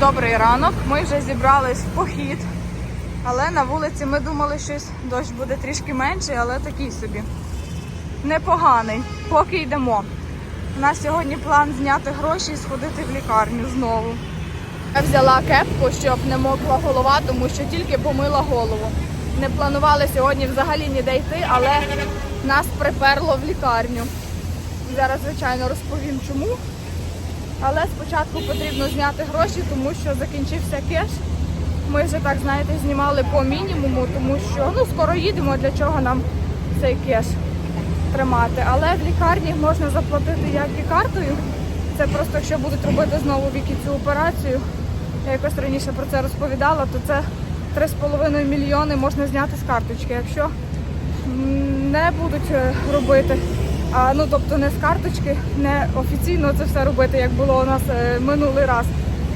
Добрий ранок. Ми вже зібрались в похід. Але на вулиці ми думали, щось дощ буде трішки менший, але такий собі. Непоганий. Поки йдемо. У нас сьогодні план зняти гроші і сходити в лікарню знову. Я взяла кепку, щоб не мокла голова, тому що тільки помила голову. Не планували сьогодні взагалі ніде йти, але нас приперло в лікарню. Зараз, звичайно, розповім чому. Але спочатку потрібно зняти гроші, тому що закінчився кеш. Ми вже так, знаєте, знімали по мінімуму, тому що ну, скоро їдемо, для чого нам цей кеш тримати. Але в лікарні можна заплатити як і картою. Це просто якщо будуть робити знову віки цю операцію. Я якось раніше про це розповідала, то це 3,5 мільйони можна зняти з карточки. Якщо не будуть е, робити, а, ну тобто не з карточки, не офіційно це все робити, як було у нас е, минулий раз,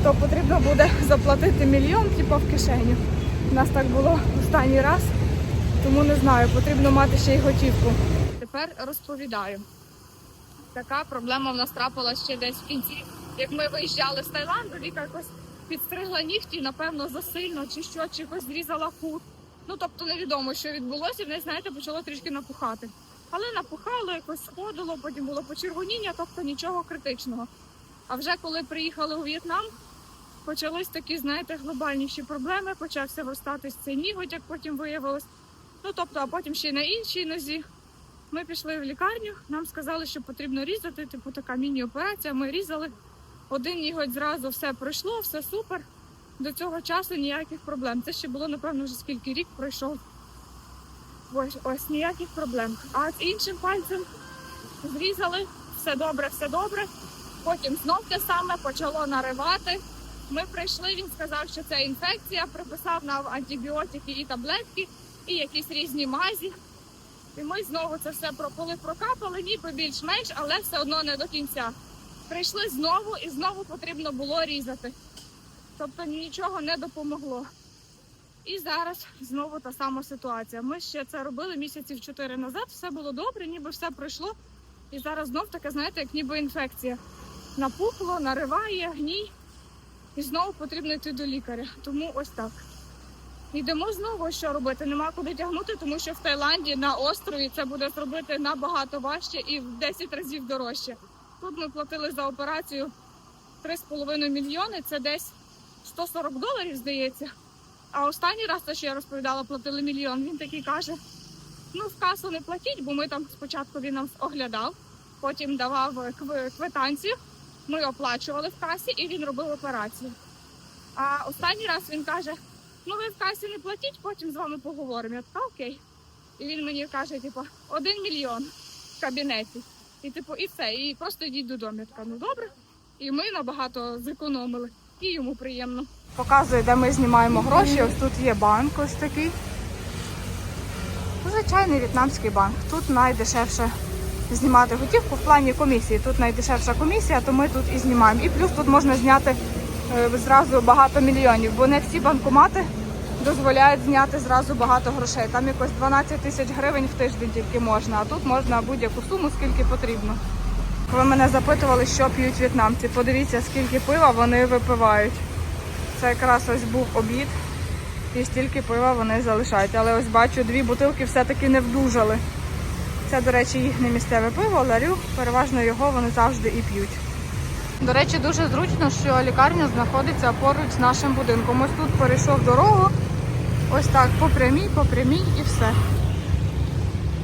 то потрібно буде заплатити мільйон, типу, в кишеню. У нас так було останній раз, тому не знаю, потрібно мати ще й готівку. Тепер розповідаю. Така проблема в нас трапилася ще десь в кінці. Як ми виїжджали з Таїланду, Віка якось підстригла нігті, напевно, засильно, чи що, чи якось зрізала худ. Ну тобто невідомо, що відбулося, і в неї, знаєте, почало трішки напухати. Але напухало, якось сходило, потім було почервоніння, тобто нічого критичного. А вже коли приїхали у В'єтнам, почались такі, знаєте, глобальніші проблеми. Почався виростати цей ніготь, як потім виявилось. Ну тобто, а потім ще й на іншій нозі. Ми пішли в лікарню, нам сказали, що потрібно різати, типу така міні-операція. Ми різали. Один ніготь зразу все пройшло, все супер. До цього часу ніяких проблем. Це ще було, напевно, вже скільки рік пройшов. Ось, ось ніяких проблем. А з іншим пальцем зрізали, все добре, все добре. Потім знов те саме почало наривати. Ми прийшли, він сказав, що це інфекція, приписав нам антибіотики і таблетки, і якісь різні мазі. І ми знову це все пропили, прокапали, ніби більш-менш, але все одно не до кінця. Прийшли знову і знову потрібно було різати. Тобто нічого не допомогло. І зараз знову та сама ситуація. Ми ще це робили місяців чотири назад, все було добре, ніби все пройшло. І зараз знов таке, знаєте, як ніби інфекція. Напухло, нариває, гній. І знову потрібно йти до лікаря. Тому ось так. Йдемо знову, що робити? Нема куди тягнути, тому що в Таїланді на острові це буде зробити набагато важче і в 10 разів дорожче. Тут ми платили за операцію 3,5 мільйони, це десь 140 доларів, здається. А останній раз, те, що я розповідала, платили мільйон. Він такий каже: ну в касу не платіть, бо ми там спочатку він нам оглядав, потім давав квитанцію. Ми оплачували в касі і він робив операцію. А останній раз він каже: ну ви в касі не платіть, потім з вами поговоримо. Я така окей. І він мені каже, типу, один мільйон в кабінеті. І типу, і все, і просто йдіть додому. Я така, ну добре. І ми набагато зекономили, і йому приємно. Показує, де ми знімаємо гроші. Ось тут є банк, ось такий. Звичайний в'єтнамський банк. Тут найдешевше знімати готівку в плані комісії. Тут найдешевша комісія, то ми тут і знімаємо. І плюс тут можна зняти е, зразу багато мільйонів, бо не всі банкомати дозволяють зняти зразу багато грошей. Там якось 12 тисяч гривень в тиждень тільки можна, а тут можна будь-яку суму, скільки потрібно. Ви мене запитували, що п'ють в'єтнамці. Подивіться, скільки пива вони випивають. Це якраз ось був обід. І стільки пива вони залишають. Але ось бачу, дві бутилки все-таки не вдужали. Це, до речі, їхнє місцеве пиво, ларю, переважно його вони завжди і п'ють. До речі, дуже зручно, що лікарня знаходиться поруч з нашим будинком. Ось тут перейшов дорогу, ось так по прямій, по прямій і все.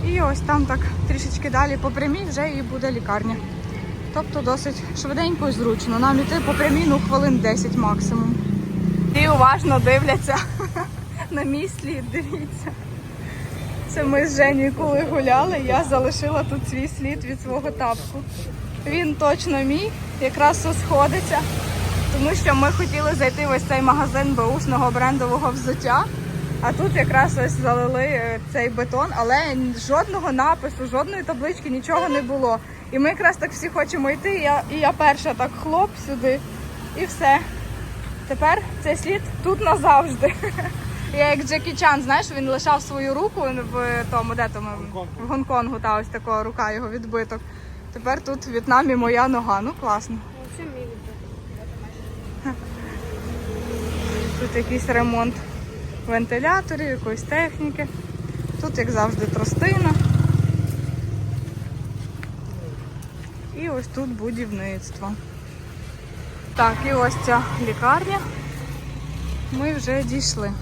І ось там так трішечки далі по прямій вже і буде лікарня. Тобто досить швиденько і зручно. Нам іти по прямій ну, хвилин 10 максимум. І уважно дивляться на мій слід, дивіться. Це ми з Женєю коли гуляли, я залишила тут свій слід від свого тапку. Він точно мій, якраз все сходиться, тому що ми хотіли зайти в ось цей магазин беушного брендового взуття. А тут якраз ось залили е, цей бетон, але жодного напису, жодної таблички, нічого не було. І ми якраз так всі хочемо йти. І я, і я перша так хлоп сюди, і все. Тепер цей слід тут назавжди. Я як Джекі Чан, знаєш, він лишав свою руку в тому, де тому в Гонконгу, та ось така рука його відбиток. Тепер тут в В'єтнамі моя нога. Ну класно. Тут якийсь ремонт вентиляторів, якоїсь техніки. Тут, як завжди, тростина. І ось тут будівництво. Так, і ось ця лікарня. Ми вже дійшли.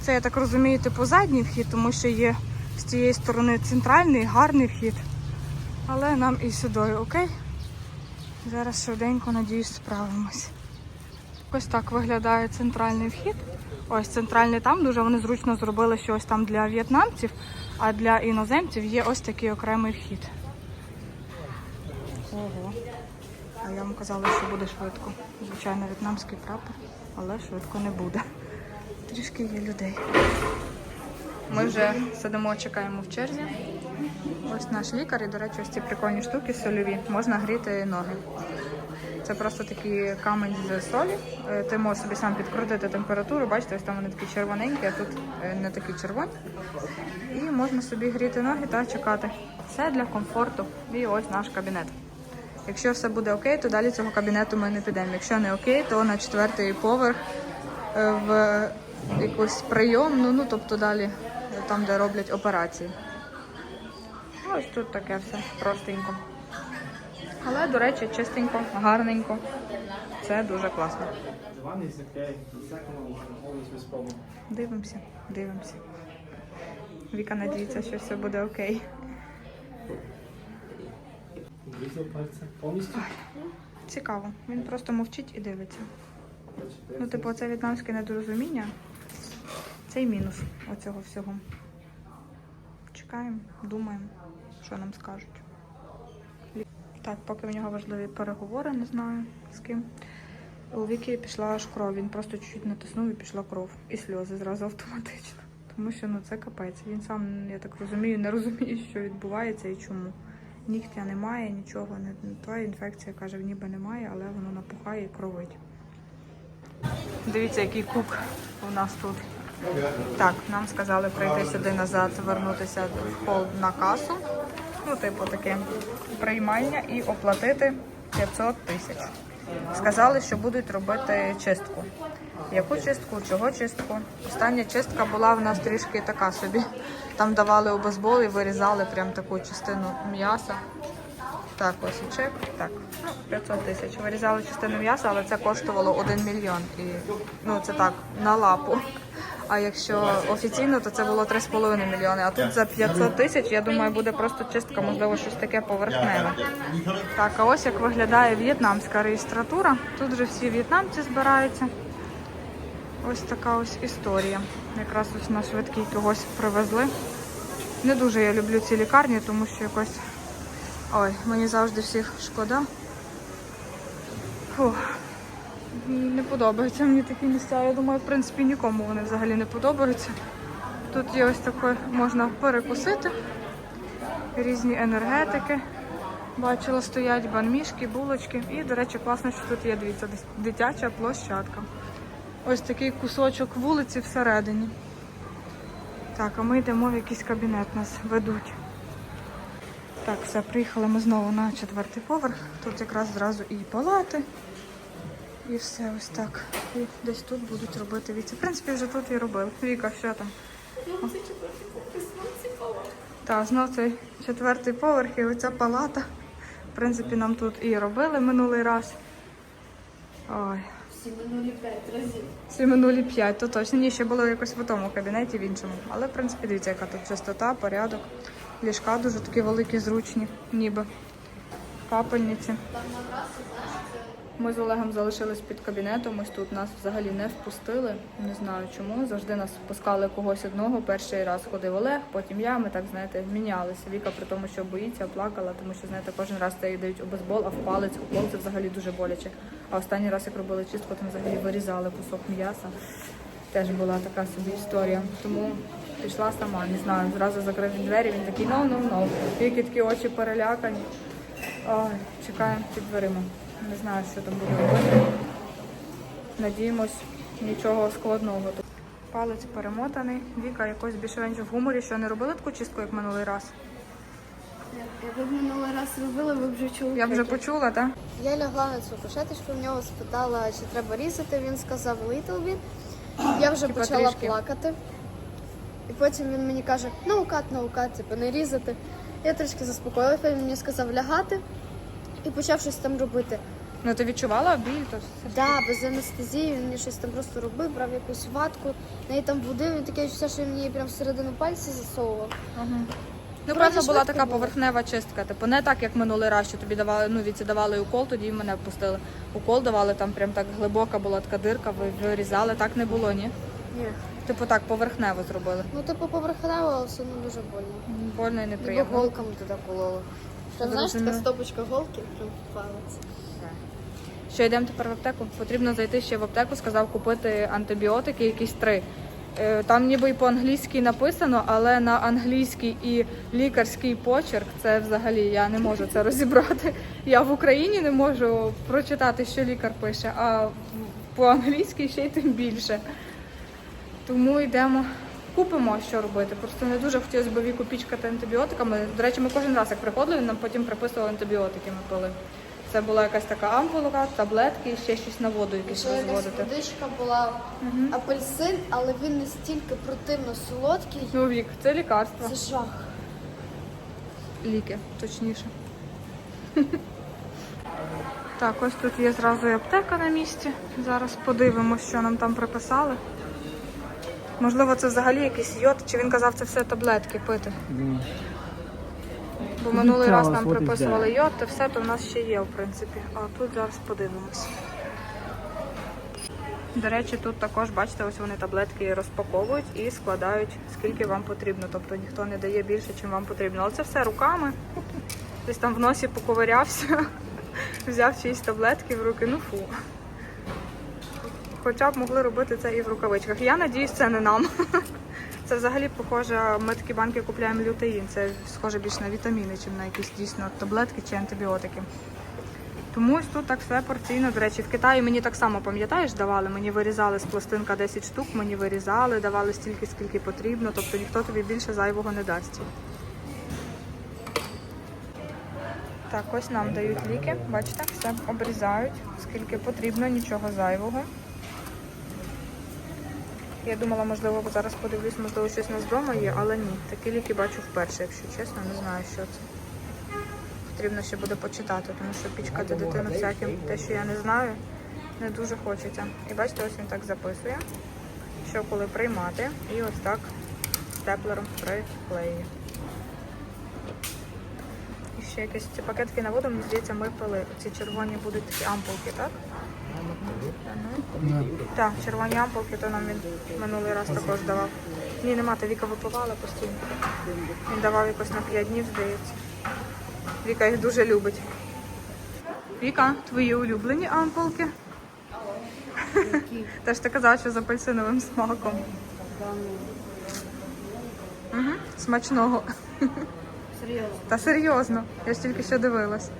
Це, я так розумію, типу задній вхід, тому що є з цієї сторони центральний, гарний вхід. Але нам і сюди, окей? Зараз швиденько, надіюсь, справимось. Ось так виглядає центральний вхід. Ось центральний там дуже вони зручно зробили щось там для в'єтнамців, а для іноземців є ось такий окремий вхід. Ого. Я вам казала, що буде швидко. Звичайно, в'єтнамський прапор, але швидко не буде. Трішки є людей. Ми вже сидимо, чекаємо в черзі. Ось наш лікар, і, до речі, ось ці прикольні штуки сольові. Можна гріти ноги. Це просто такий камень з солі. Е, Ти можеш собі сам підкрутити температуру. Бачите, ось там вони такі червоненькі, а тут е, не такі червоні. І можна собі гріти ноги та чекати. Все для комфорту. І ось наш кабінет. Якщо все буде окей, то далі цього кабінету ми не підемо. Якщо не окей, то на четвертий поверх е, в якусь прийомну, ну тобто далі е, там, де роблять операції. Ось тут таке все простенько. Але, до речі, чистенько, гарненько. Це дуже класно. Дивимося, дивимося. Віка надіється, що все буде окей. Візьму пальця повністю. Цікаво. Він просто мовчить і дивиться. Ну, типу, це в'єтнамське недорозуміння. Це й мінус оцього всього. Чекаємо, думаємо, що нам скажуть. Так, поки в нього важливі переговори, не знаю з ким. У Віки пішла аж кров. Він просто чуть-чуть натиснув і пішла кров. І сльози зразу автоматично. Тому що ну це капець. Він сам, я так розумію, не розуміє, що відбувається і чому. Нігтя немає, нічого, не, твоя інфекція каже, ніби немає, але воно напухає і кровить. Дивіться, який кук у нас тут. Так, нам сказали прийти сюди назад, вернутися в хол на касу. Ну, типу, таке приймання і оплатити 500 тисяч. Сказали, що будуть робити чистку. Яку чистку, чого чистку? Остання чистка була в нас трішки така собі. Там давали обезбол і вирізали прям таку частину м'яса. Так, ось і чек. Так, ну, 500 тисяч. Вирізали частину м'яса, але це коштувало 1 мільйон. І, ну, це так, на лапу. А якщо офіційно, то це було 3,5 мільйони. А тут за 500 тисяч, я думаю, буде просто чистка, можливо, щось таке поверхневе. Так, а ось як виглядає в'єтнамська реєстратура. Тут вже всі в'єтнамці збираються. Ось така ось історія. Якраз ось на швидкій когось привезли. Не дуже я люблю ці лікарні, тому що якось. Ой, мені завжди всіх шкода. Фух. Не подобаються мені такі місця. Я думаю, в принципі, нікому вони взагалі не подобаються. Тут є ось таке, можна перекусити. Різні енергетики. Бачила, стоять банмішки, булочки. І, до речі, класно, що тут є, дивіться, дитяча площадка. Ось такий кусочок вулиці всередині. Так, а ми йдемо в якийсь кабінет, нас ведуть. Так, все, приїхали ми знову на четвертий поверх. Тут якраз зразу і палати, і все ось так. І десь тут будуть робити віці. В принципі, вже тут і робили. Віка, що там? Так, знов цей четвертий поверх і оця палата. В принципі, нам тут і робили минулий раз. Ой. Всі минулі п'ять разів. Всі минулі п'ять, то точно. Ні, ще було якось в тому кабінеті, в іншому. Але, в принципі, дивіться, яка тут чистота, порядок. Ліжка дуже такі великі, зручні, ніби. Капельниці. Ми з Олегом залишились під кабінетом. Ось тут нас взагалі не впустили. Не знаю чому. Завжди нас впускали когось одного. Перший раз ходив Олег, потім я. Ми так знаєте мінялися. Віка при тому, що боїться, плакала, тому що знаєте, кожен раз це їй дають обезбол, а в палець укол це взагалі дуже боляче. А останній раз, як робили чистку, там взагалі вирізали кусок м'яса. Теж була така собі історія. Тому пішла сама, не знаю. Зразу закрив двері. Він такий ну ну ну. Віки такі очі перелякані. Ой, чекаємо під дверима. Не знаю, що там буде робити. Надіємось, нічого складного. Палець перемотаний. Віка якось більш-менш в гуморі, що не робили таку чистку, як минулий раз. Я ви минулий раз робили, ви вже чули. Я вже почула, так? Я лягла на цю кушеточку, в нього спитала, чи треба різати. Він сказав little bit. Я вже Типа почала трішки. плакати. І потім він мені каже, наукат, наукат, типу, не різати. Я трішки заспокоїлася, він мені сказав лягати і почав щось там робити. Ну ти відчувала біль? То все. Да, без анестезії він мені щось там просто робив, брав якусь ватку, неї там водив, він таке все, що він мені прям всередину пальці засовував. Ага. Ну, певно, була така було. поверхнева чистка. Типу, не так, як минулий раз, що тобі давали, ну, віці давали укол, тоді мене пустили. Укол давали, там прям так глибока була така дирка, ви вирізали, так не було, ні? Ні. Типу так, поверхнево зробили. Ну, типу, поверхнево, але все одно дуже больно. Больно і неприємно. голками туди кололи. Там, знаєш, така стопочка голки, прям палець. Що йдемо тепер в аптеку? Потрібно зайти ще в аптеку, сказав купити антибіотики, якісь три. Е, Там ніби і по-англійськи написано, але на англійський і лікарський почерк це взагалі я не можу це розібрати. Я в Україні не можу прочитати, що лікар пише, а по-англійськи ще й тим більше. Тому йдемо, купимо, що робити. Просто не дуже хотілося б віку пічкати антибіотиками. До речі, ми кожен раз, як приходили, нам потім приписували антибіотики, ми пили. Це була якась така ампулка, таблетки і ще щось на воду якесь Ще якась розводити. водичка була апельсин, але він настільки противно солодкий. Ну, вік, це лікарство. Це жах. Ліки, точніше. Так, ось тут є зразу і аптека на місці. Зараз подивимось, що нам там приписали. Можливо, це взагалі якийсь йод, чи він казав, це все таблетки пити. Бо минулий раз нам приписували йод, то все то в нас ще є, в принципі. А тут зараз подивимось. До речі, тут також, бачите, ось вони таблетки розпаковують і складають, скільки вам потрібно. Тобто ніхто не дає більше, чим вам потрібно. Але це все руками. Десь там в носі поковирявся, взяв чиїсь таблетки в руки, ну фу. Хоча б могли робити це і в рукавичках. Я надіюсь, це не нам. Це взагалі похоже, ми такі банки купуємо лютеїн. Це схоже більш на вітаміни, чим на якісь дійсно таблетки чи антибіотики. Тому ось тут так все порційно. До речі, в Китаї мені так само пам'ятаєш, давали. Мені вирізали з пластинка 10 штук, мені вирізали, давали стільки, скільки потрібно, тобто ніхто тобі більше зайвого не дасть. Так, ось нам дають ліки, бачите, все обрізають, скільки потрібно, нічого зайвого. Я думала, можливо, зараз подивлюсь, можливо, щось у нас вдома є, але ні. Такі ліки бачу вперше, якщо чесно, не знаю, що це. Потрібно ще буде почитати, тому що пічкати дитину всяким, те, що я не знаю, не дуже хочеться. І бачите, ось він так записує, що коли приймати, і ось так степлером приклеює. І ще якісь ці пакетки на воду, мені здається, ми пили. Ці червоні будуть такі ампулки, так? Так, червоні ампулки, то нам він минулий раз також давав. Ні, нема, то Віка випивала постійно. Він давав якось на 5 днів, здається. Віка їх дуже любить. Віка, твої улюблені ампулки. Теж ти казала, що з апельсиновим смаком. Угу. Смачного. Серйозно. Та серйозно, я ж тільки що дивилась.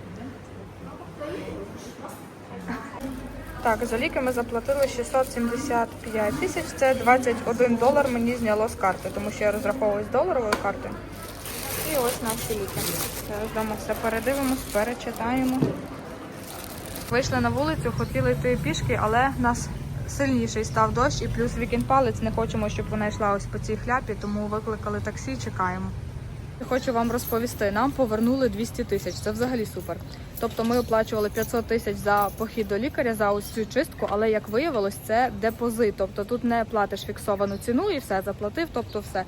Так, за ліки ми заплатили 675 тисяч, це 21 долар мені зняло з карти, тому що я розраховую з доларовою картою. І ось наші ліки. Зараз вдома все передивимось, перечитаємо. Вийшли на вулицю, хотіли йти пішки, але нас сильніший став дощ і плюс вікінг палець. Не хочемо, щоб вона йшла ось по цій хляпі, тому викликали таксі, чекаємо. Я Хочу вам розповісти, нам повернули 200 тисяч. Це взагалі супер. Тобто ми оплачували 500 тисяч за похід до лікаря за ось цю чистку, але як виявилось, це депозит. Тобто тут не платиш фіксовану ціну і все заплатив, тобто все.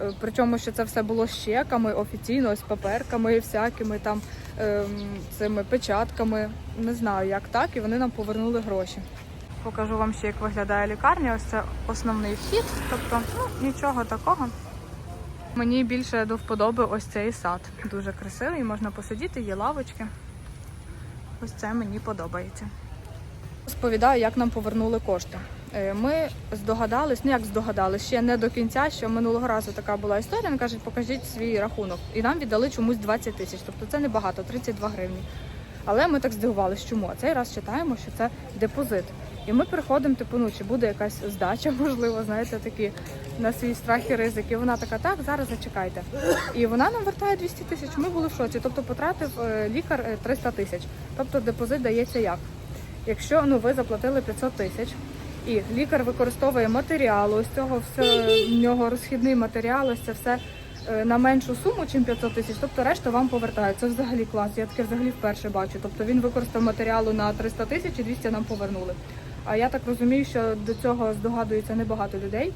Е, Причому, що це все було з чеками, офіційно, з паперками, всякими там ем, цими печатками. Не знаю, як так, і вони нам повернули гроші. Покажу вам ще, як виглядає лікарня. Ось це основний вхід, тобто ну, нічого такого. Мені більше до вподоби ось цей сад. Дуже красивий, можна посидіти, є лавочки. Ось це мені подобається. Розповідаю, як нам повернули кошти. Е, Ми здогадались, ну як здогадались, ще не до кінця, що минулого разу така була історія. Вони кажуть, покажіть свій рахунок. І нам віддали чомусь 20 тисяч. Тобто це небагато, 32 гривні. Але ми так здивувалися, чому? Цей раз читаємо, що це депозит. І ми приходимо, типу, ну чи буде якась здача, можливо, знаєте, такі на свій страх і ризик. І вона така, так, зараз зачекайте. І вона нам вертає 200 тисяч. Ми були в шоці. Тобто потратив е, лікар е, 300 тисяч. Тобто депозит дається як? Якщо ну ви заплатили 500 тисяч, І лікар використовує матеріал, ось цього все в нього розхідний матеріал, ось це все е, на меншу суму, ніж 500 тисяч, тобто решта вам повертає. Це взагалі клас. Я таке взагалі вперше бачу. Тобто він використав матеріалу на 300 тисяч і 200 нам повернули. А я так розумію, що до цього здогадується небагато людей.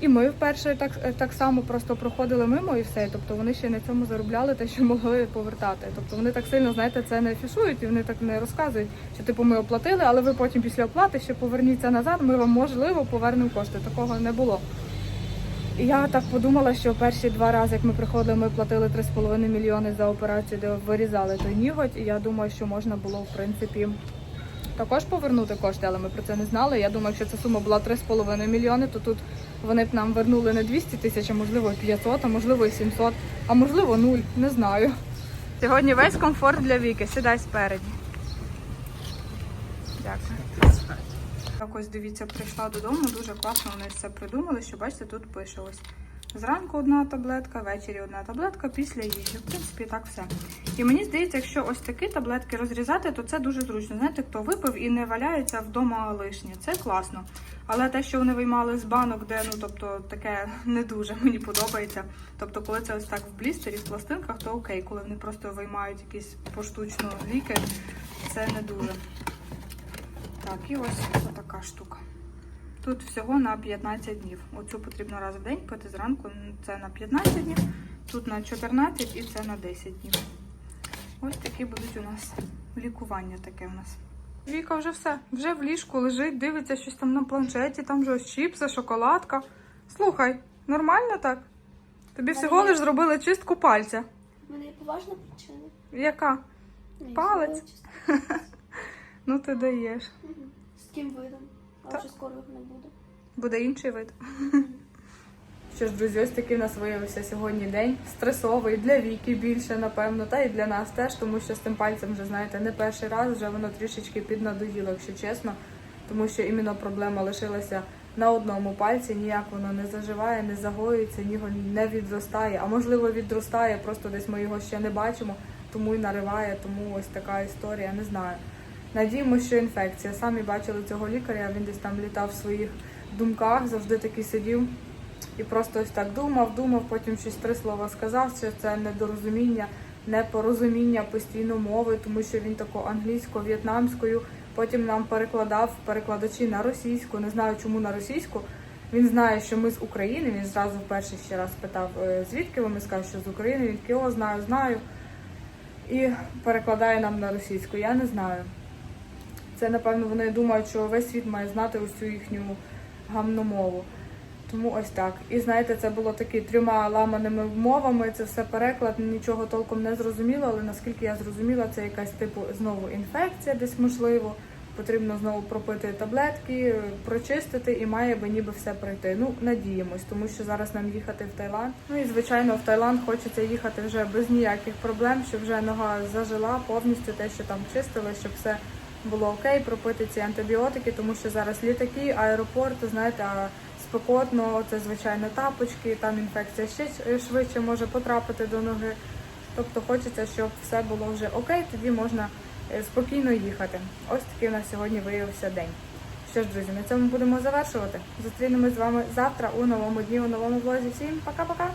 І ми вперше так, так само просто проходили мимо і все. Тобто вони ще на цьому заробляли те, що могли повертати. Тобто вони так сильно, знаєте, це не афішують і вони так не розказують, що типу ми оплатили, але ви потім після оплати ще поверніться назад. Ми вам можливо повернемо кошти. Такого не було. Я так подумала, що перші два рази, як ми приходили, ми платили 3,5 мільйони за операцію, де вирізали той ніготь. І я думаю, що можна було в принципі також повернути кошти, але ми про це не знали. Я думаю, якщо ця сума була 3,5 мільйони, то тут вони б нам вернули не 200 тисяч, а можливо і 500, а можливо і 700, а можливо нуль, не знаю. Сьогодні весь комфорт для Віки. Сідай спереді. Дякую. Так ось дивіться, прийшла додому, дуже класно вони все придумали, що бачите, тут пише ось. Зранку одна таблетка, ввечері одна таблетка, після їжі. В принципі, так все. І мені здається, якщо ось такі таблетки розрізати, то це дуже зручно. Знаєте, хто випив і не валяється вдома лишнє. Це класно. Але те, що вони виймали з банок, де ну тобто таке не дуже мені подобається. Тобто, коли це ось так в блістері, в пластинках, то окей, коли вони просто виймають якісь поштучно ліки, це не дуже. Так, і ось така штука. Тут всього на 15 днів. Оцю потрібно раз в день пити зранку. Це на 15 днів, тут на 14 і це на 10 днів. Ось такі будуть у нас лікування таке у нас. Віка вже все, вже в ліжку лежить, дивиться щось там на планшеті, там вже ось чіпси, шоколадка. Слухай, нормально так? Тобі всього лиш зробили чистку пальця. У мене є поважна причина. Яка? Палець? Ну ти даєш. Мгм. З таким видом. А Так. вже скоро їх не буде. Буде інший вид. Що ж, друзі, ось такий у нас виявився сьогодні день. Стресовий для Віки більше, напевно, та і для нас теж, тому що з тим пальцем вже, знаєте, не перший раз, вже воно трішечки піднадоїло, якщо чесно. Тому що іменно проблема лишилася на одному пальці, ніяк воно не заживає, не загоюється, ніго не відростає. А можливо, відростає, просто десь ми його ще не бачимо, тому й нариває, тому ось така історія, не знаю. Надіємося, що інфекція. Самі бачили цього лікаря, він десь там літав в своїх думках, завжди такий сидів і просто ось так думав, думав, потім щось три слова сказав, що це недорозуміння, непорозуміння постійно мови, тому що він тако англійсько-в'єтнамською, потім нам перекладав перекладачі на російську, не знаю чому на російську. Він знає, що ми з України. Він зразу вперше ще раз питав, «Е, звідки ви? Ми сказали, що з України. Він такий, о, знаю, знаю. І перекладає нам на російську. Я не знаю. Це, напевно, вони думають, що весь світ має знати усю їхню гамну мову. Тому ось так. І знаєте, це було такі трьома ламаними мовами. Це все переклад, нічого толком не зрозуміло, але наскільки я зрозуміла, це якась типу знову інфекція, десь можливо. Потрібно знову пропити таблетки, прочистити і має би ніби все пройти. Ну, надіємось, тому що зараз нам їхати в Таїланд. Ну і звичайно, в Таїланд хочеться їхати вже без ніяких проблем, щоб вже нога зажила повністю те, що там чистили, щоб все було окей, пропити ці антибіотики, тому що зараз літаки, аеропорти, знаєте, спекотно, це звичайно тапочки, там інфекція ще швидше може потрапити до ноги. Тобто хочеться, щоб все було вже окей, тоді можна е, спокійно їхати. Ось такий у нас сьогодні виявився день. Що ж, друзі, на цьому будемо завершувати. Зустрінемось з вами завтра у новому дні, у новому влозі. Всім пока-пока!